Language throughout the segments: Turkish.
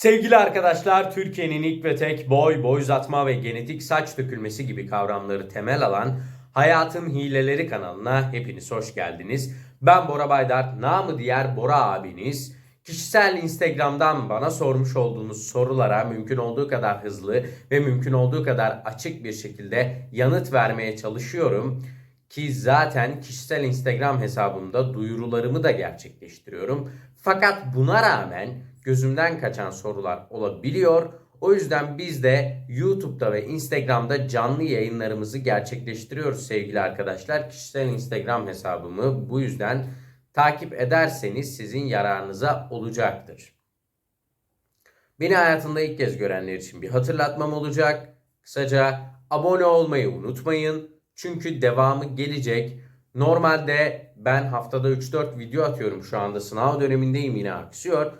Sevgili arkadaşlar, Türkiye'nin ilk ve tek boy, boy uzatma ve genetik saç dökülmesi gibi kavramları temel alan Hayatın Hileleri kanalına hepiniz hoş geldiniz. Ben Bora Baydar, namı diğer Bora abiniz. Kişisel Instagram'dan bana sormuş olduğunuz sorulara mümkün olduğu kadar hızlı ve mümkün olduğu kadar açık bir şekilde yanıt vermeye çalışıyorum. Ki zaten kişisel Instagram hesabımda duyurularımı da gerçekleştiriyorum. Fakat buna rağmen gözümden kaçan sorular olabiliyor. O yüzden biz de YouTube'da ve Instagram'da canlı yayınlarımızı gerçekleştiriyoruz sevgili arkadaşlar. Kişisel Instagram hesabımı bu yüzden takip ederseniz sizin yararınıza olacaktır. Beni hayatında ilk kez görenler için bir hatırlatmam olacak. Kısaca abone olmayı unutmayın. Çünkü devamı gelecek. Normalde ben haftada 3-4 video atıyorum şu anda sınav dönemindeyim yine aksıyor.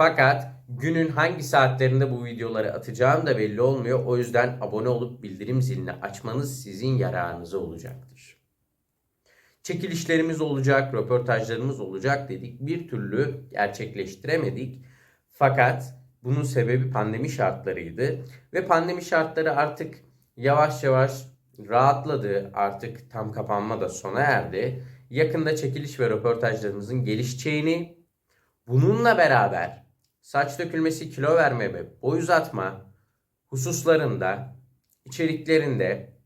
Fakat günün hangi saatlerinde bu videoları atacağım da belli olmuyor. O yüzden abone olup bildirim zilini açmanız sizin yararınıza olacaktır. Çekilişlerimiz olacak, röportajlarımız olacak dedik. Bir türlü gerçekleştiremedik. Fakat bunun sebebi pandemi şartlarıydı. Ve pandemi şartları artık yavaş yavaş rahatladı. Artık tam kapanma da sona erdi. Yakında çekiliş ve röportajlarımızın gelişeceğini, bununla beraber saç dökülmesi, kilo verme ve boy uzatma hususlarında, içeriklerinde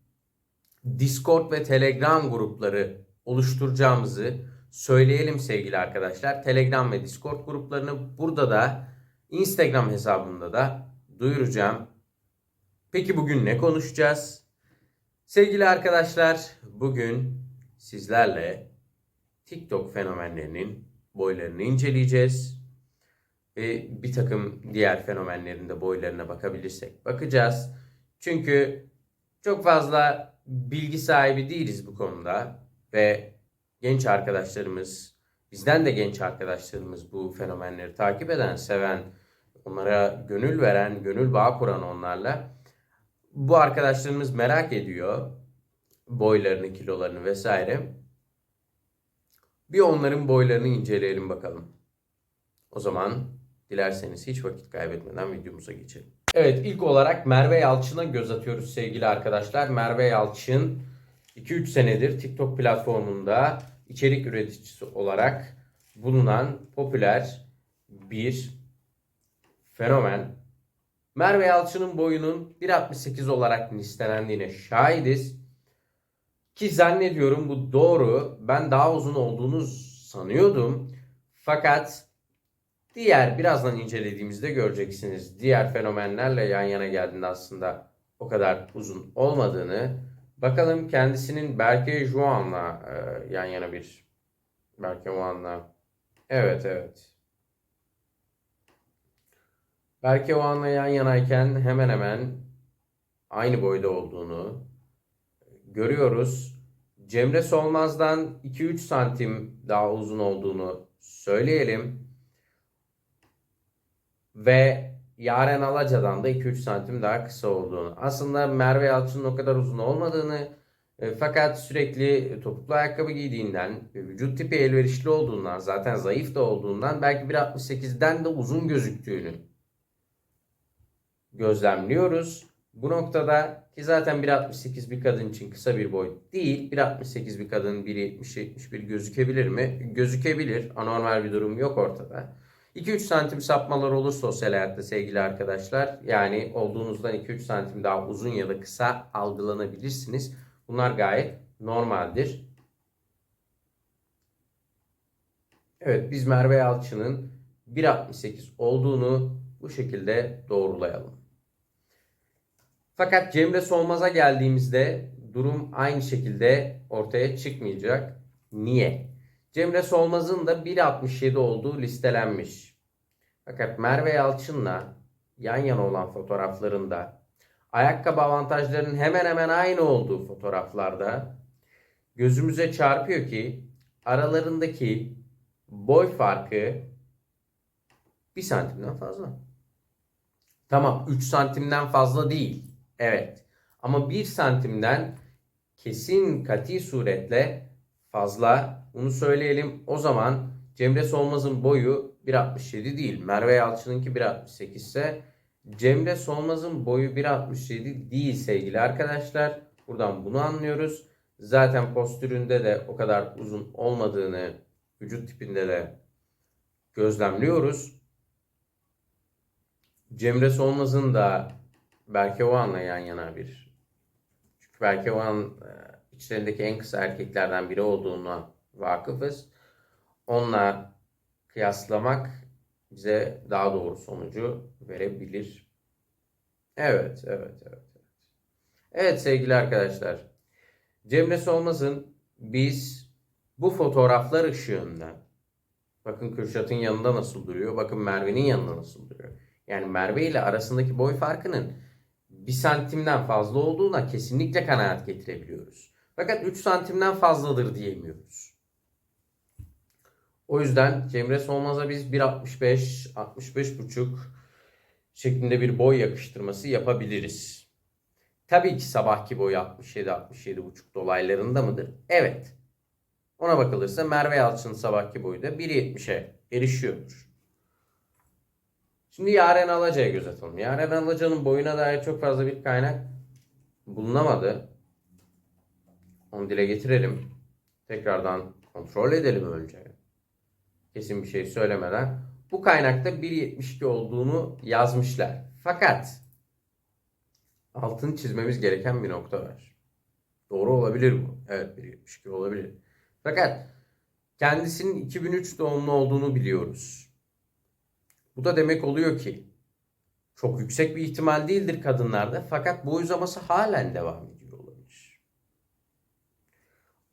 Discord ve Telegram grupları oluşturacağımızı söyleyelim sevgili arkadaşlar. Telegram ve Discord gruplarını burada da Instagram hesabımda da duyuracağım. Peki bugün ne konuşacağız? Sevgili arkadaşlar, bugün sizlerle TikTok fenomenlerinin boylarını inceleyeceğiz. Ve bir takım diğer fenomenlerin de boylarına bakabilirsek bakacağız. Çünkü çok fazla bilgi sahibi değiliz bu konuda ve genç arkadaşlarımız, bizden de genç arkadaşlarımız bu fenomenleri takip eden, seven, onlara gönül veren, gönül bağı kuran onlarla bu arkadaşlarımız merak ediyor boylarını, kilolarını vesaire. Bir onların boylarını inceleyelim bakalım. O zaman dilerseniz hiç vakit kaybetmeden videomuza geçelim. Evet ilk olarak Merve Yalçın'a göz atıyoruz sevgili arkadaşlar. Merve Yalçın 2-3 senedir TikTok platformunda içerik üreticisi olarak bulunan popüler bir fenomen. Merve Yalçın'ın boyunun 1.68 olarak listelendiğine şahidiz. Ki zannediyorum bu doğru. Ben daha uzun olduğunu sanıyordum. Fakat diğer birazdan incelediğimizde göreceksiniz. Diğer fenomenlerle yan yana geldiğinde aslında o kadar uzun olmadığını. Bakalım kendisinin Berke Juan'la e, yan yana bir Berke Juan'la Evet evet. Berke Oğan'la yan yanayken hemen hemen aynı boyda olduğunu görüyoruz. Cemre Solmaz'dan 2-3 santim daha uzun olduğunu söyleyelim. Ve Yaren Alaca'dan da 2-3 santim daha kısa olduğunu. Aslında Merve Yalçın'ın o kadar uzun olmadığını e, fakat sürekli topuklu ayakkabı giydiğinden, vücut tipi elverişli olduğundan, zaten zayıf da olduğundan belki 1.68'den de uzun gözüktüğünü gözlemliyoruz. Bu noktada ki zaten 1.68 bir kadın için kısa bir boy değil. 1.68 bir kadın 1.70-71 gözükebilir mi? Gözükebilir. Anormal bir durum yok ortada. 2-3 santim sapmalar olur sosyal hayatta sevgili arkadaşlar. Yani olduğunuzdan 2-3 santim daha uzun ya da kısa algılanabilirsiniz. Bunlar gayet normaldir. Evet biz Merve Yalçın'ın 1.68 olduğunu bu şekilde doğrulayalım. Fakat Cemre Solmaz'a geldiğimizde durum aynı şekilde ortaya çıkmayacak. Niye? Cemre Solmaz'ın da 1.67 olduğu listelenmiş. Fakat Merve Yalçın'la yan yana olan fotoğraflarında ayakkabı avantajlarının hemen hemen aynı olduğu fotoğraflarda gözümüze çarpıyor ki aralarındaki boy farkı 1 santimden fazla. Tamam 3 santimden fazla değil. Evet. Ama 1 santimden kesin kati suretle fazla. Bunu söyleyelim. O zaman Cemre Solmaz'ın boyu 1.67 değil. Merve Yalçın'ınki 1.68 ise Cemre Solmaz'ın boyu 1.67 değil sevgili arkadaşlar. Buradan bunu anlıyoruz. Zaten postüründe de o kadar uzun olmadığını vücut tipinde de gözlemliyoruz. Cemre Solmaz'ın da Berke Oğan'la yan yana bir. Çünkü Berke Oğan e, içlerindeki en kısa erkeklerden biri olduğuna vakıfız. Onunla kıyaslamak bize daha doğru sonucu verebilir. Evet, evet, evet. Evet, evet sevgili arkadaşlar. Cemre Solmaz'ın biz bu fotoğraflar ışığında bakın Kürşat'ın yanında nasıl duruyor, bakın Merve'nin yanında nasıl duruyor. Yani Merve ile arasındaki boy farkının bir santimden fazla olduğuna kesinlikle kanaat getirebiliyoruz. Fakat 3 santimden fazladır diyemiyoruz. O yüzden Cemre Solmaz'a biz 1.65, 65.5 şeklinde bir boy yakıştırması yapabiliriz. Tabii ki sabahki boy 67 67,5 dolaylarında mıdır? Evet. Ona bakılırsa Merve Yalçın'ın sabahki boyu da 1.70'e erişiyordur. Şimdi Yaren Alaca'ya göz atalım. Yaren Alaca'nın boyuna dair çok fazla bir kaynak bulunamadı. Onu dile getirelim. Tekrardan kontrol edelim önce. Kesin bir şey söylemeden. Bu kaynakta 1.72 olduğunu yazmışlar. Fakat altını çizmemiz gereken bir nokta var. Doğru olabilir bu. Evet 1.72 olabilir. Fakat kendisinin 2003 doğumlu olduğunu biliyoruz. Bu da demek oluyor ki çok yüksek bir ihtimal değildir kadınlarda fakat bu uzaması halen devam ediyor olabilir.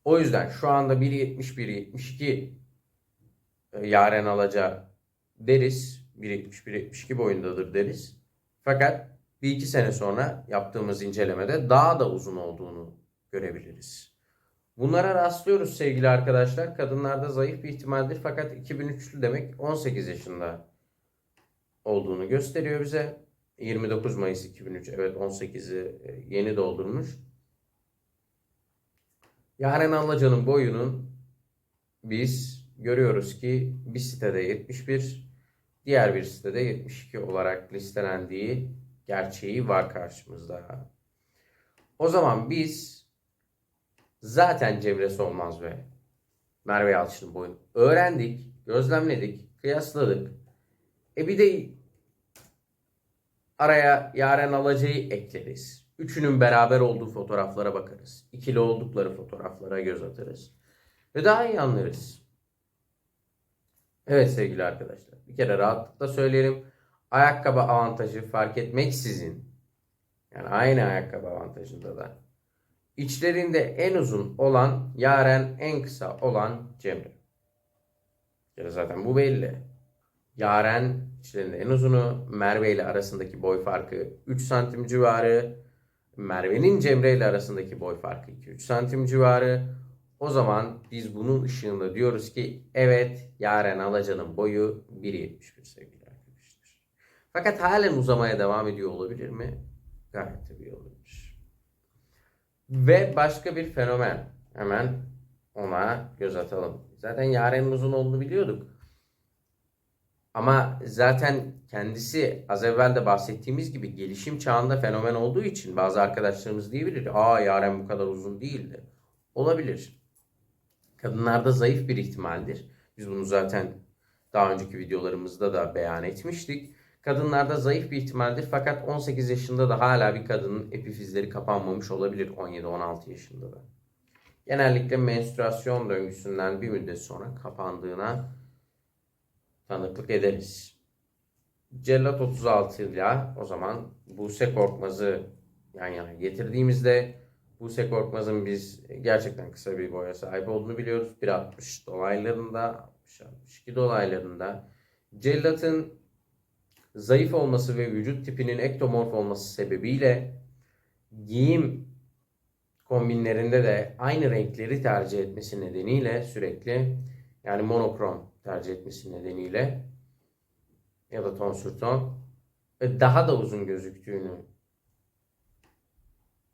O yüzden şu anda 1.71-72 e, Yaren Alaca deriz. 1.71-72 boyundadır deriz. Fakat bir iki sene sonra yaptığımız incelemede daha da uzun olduğunu görebiliriz. Bunlara rastlıyoruz sevgili arkadaşlar. Kadınlarda zayıf bir ihtimaldir fakat 2003'lü demek 18 yaşında olduğunu gösteriyor bize. 29 Mayıs 2003 evet 18'i e, yeni doldurmuş. Yaren Allaca'nın boyunun biz görüyoruz ki bir sitede 71 diğer bir sitede 72 olarak listelendiği gerçeği var karşımızda. O zaman biz zaten Cemre Solmaz ve Merve Yalçın'ın boyunu öğrendik, gözlemledik, kıyasladık. E bir de araya Yaren Alaca'yı ekleriz. Üçünün beraber olduğu fotoğraflara bakarız. İkili oldukları fotoğraflara göz atarız. Ve daha iyi anlarız. Evet sevgili arkadaşlar. Bir kere rahatlıkla söyleyelim. Ayakkabı avantajı fark etmeksizin yani aynı ayakkabı avantajında da içlerinde en uzun olan Yaren en kısa olan Cemre. Ya zaten bu belli. Yaren içlerinde en uzunu. Merve ile arasındaki boy farkı 3 santim civarı. Merve'nin Cemre ile arasındaki boy farkı 2-3 santim civarı. O zaman biz bunun ışığında diyoruz ki evet Yaren Alaca'nın boyu 1.71 sevgili arkadaşlar. Fakat halen uzamaya devam ediyor olabilir mi? Gayet tabii olabilir. Ve başka bir fenomen. Hemen ona göz atalım. Zaten Yaren'in uzun olduğunu biliyorduk. Ama zaten kendisi az evvel de bahsettiğimiz gibi gelişim çağında fenomen olduğu için bazı arkadaşlarımız diyebilir. Aa Yaren bu kadar uzun değildi. Olabilir. Kadınlarda zayıf bir ihtimaldir. Biz bunu zaten daha önceki videolarımızda da beyan etmiştik. Kadınlarda zayıf bir ihtimaldir fakat 18 yaşında da hala bir kadının epifizleri kapanmamış olabilir 17-16 yaşında da. Genellikle menstruasyon döngüsünden bir müddet sonra kapandığına tanıklık ederiz. Cellat 36 ile o zaman Buse Korkmaz'ı yan yana getirdiğimizde Buse Korkmaz'ın biz gerçekten kısa bir boya sahip olduğunu biliyoruz. 1.60 dolaylarında, 62 dolaylarında. Cellat'ın zayıf olması ve vücut tipinin ektomorf olması sebebiyle giyim kombinlerinde de aynı renkleri tercih etmesi nedeniyle sürekli yani monokrom tercih etmesi nedeniyle ya da ton sur ton daha da uzun gözüktüğünü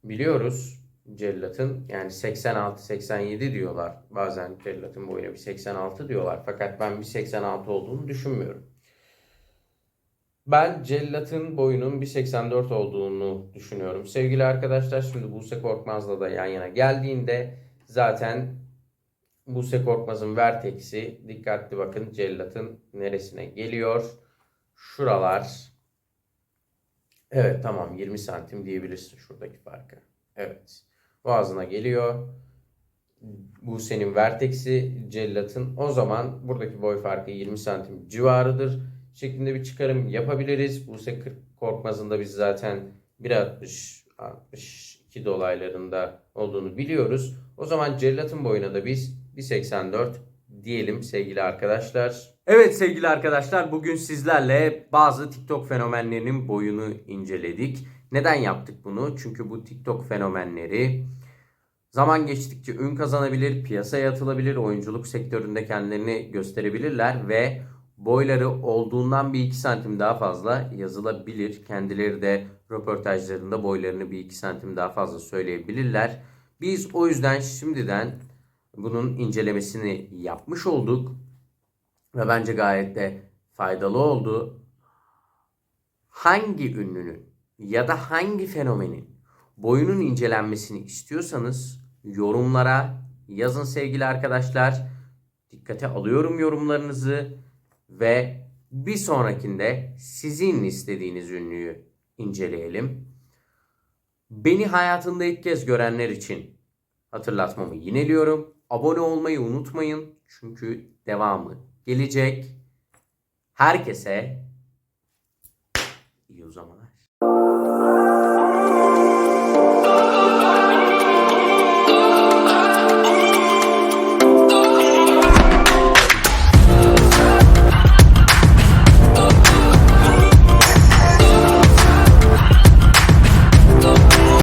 biliyoruz. Cellatın. Yani 86-87 diyorlar. Bazen cellatın boyuna bir 86 diyorlar. Fakat ben bir 86 olduğunu düşünmüyorum. Ben cellatın boyunun 1.84 olduğunu düşünüyorum. Sevgili arkadaşlar şimdi Buse Korkmaz'la da yan yana geldiğinde zaten Buse Korkmaz'ın verteksi dikkatli bakın cellatın neresine geliyor. Şuralar. Evet tamam 20 santim diyebilirsin şuradaki farkı. Evet. Boğazına geliyor. Buse'nin verteksi cellatın o zaman buradaki boy farkı 20 santim civarıdır şeklinde bir çıkarım yapabiliriz. Buse 40 Korkmaz'ın biz zaten 1.60 62 dolaylarında olduğunu biliyoruz. O zaman cellatın boyuna da biz 1.84 diyelim sevgili arkadaşlar. Evet sevgili arkadaşlar bugün sizlerle bazı TikTok fenomenlerinin boyunu inceledik. Neden yaptık bunu? Çünkü bu TikTok fenomenleri zaman geçtikçe ün kazanabilir, piyasaya atılabilir, oyunculuk sektöründe kendilerini gösterebilirler ve boyları olduğundan bir iki santim daha fazla yazılabilir. Kendileri de röportajlarında boylarını bir iki santim daha fazla söyleyebilirler. Biz o yüzden şimdiden bunun incelemesini yapmış olduk. Ve bence gayet de faydalı oldu. Hangi ünlünün ya da hangi fenomenin boyunun incelenmesini istiyorsanız yorumlara yazın sevgili arkadaşlar. Dikkate alıyorum yorumlarınızı ve bir sonrakinde sizin istediğiniz ünlüyü inceleyelim. Beni hayatında ilk kez görenler için hatırlatmamı yineliyorum. Abone olmayı unutmayın çünkü devamı gelecek. Herkese iyi o zaman.